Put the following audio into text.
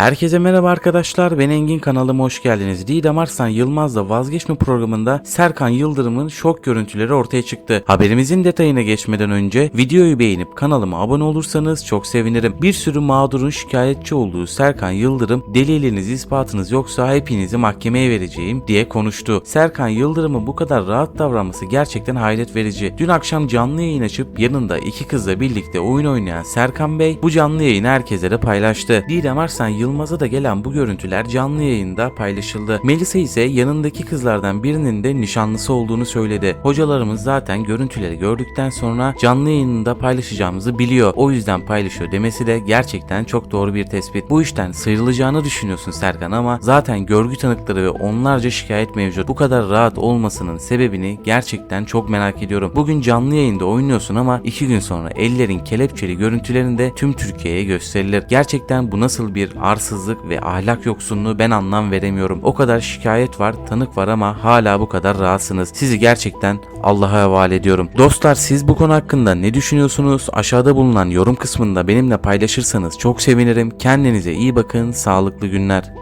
Herkese merhaba arkadaşlar ben Engin kanalıma hoş geldiniz. Didem Arslan Yılmaz'la vazgeçme programında Serkan Yıldırım'ın şok görüntüleri ortaya çıktı. Haberimizin detayına geçmeden önce videoyu beğenip kanalıma abone olursanız çok sevinirim. Bir sürü mağdurun şikayetçi olduğu Serkan Yıldırım deliliniz ispatınız yoksa hepinizi mahkemeye vereceğim diye konuştu. Serkan Yıldırım'ın bu kadar rahat davranması gerçekten hayret verici. Dün akşam canlı yayın açıp yanında iki kızla birlikte oyun oynayan Serkan Bey bu canlı yayını herkese de paylaştı. Didem Arslan Yılmaz'a da gelen bu görüntüler canlı yayında paylaşıldı. Melisa ise yanındaki kızlardan birinin de nişanlısı olduğunu söyledi. Hocalarımız zaten görüntüleri gördükten sonra canlı yayında paylaşacağımızı biliyor. O yüzden paylaşıyor demesi de gerçekten çok doğru bir tespit. Bu işten sıyrılacağını düşünüyorsun Serkan ama zaten görgü tanıkları ve onlarca şikayet mevcut. Bu kadar rahat olmasının sebebini gerçekten çok merak ediyorum. Bugün canlı yayında oynuyorsun ama iki gün sonra ellerin kelepçeli görüntülerinde tüm Türkiye'ye gösterilir. Gerçekten bu nasıl bir arsızlık ve ahlak yoksunluğu ben anlam veremiyorum. O kadar şikayet var, tanık var ama hala bu kadar rahatsınız. Sizi gerçekten Allah'a havale ediyorum. Dostlar siz bu konu hakkında ne düşünüyorsunuz? Aşağıda bulunan yorum kısmında benimle paylaşırsanız çok sevinirim. Kendinize iyi bakın, sağlıklı günler.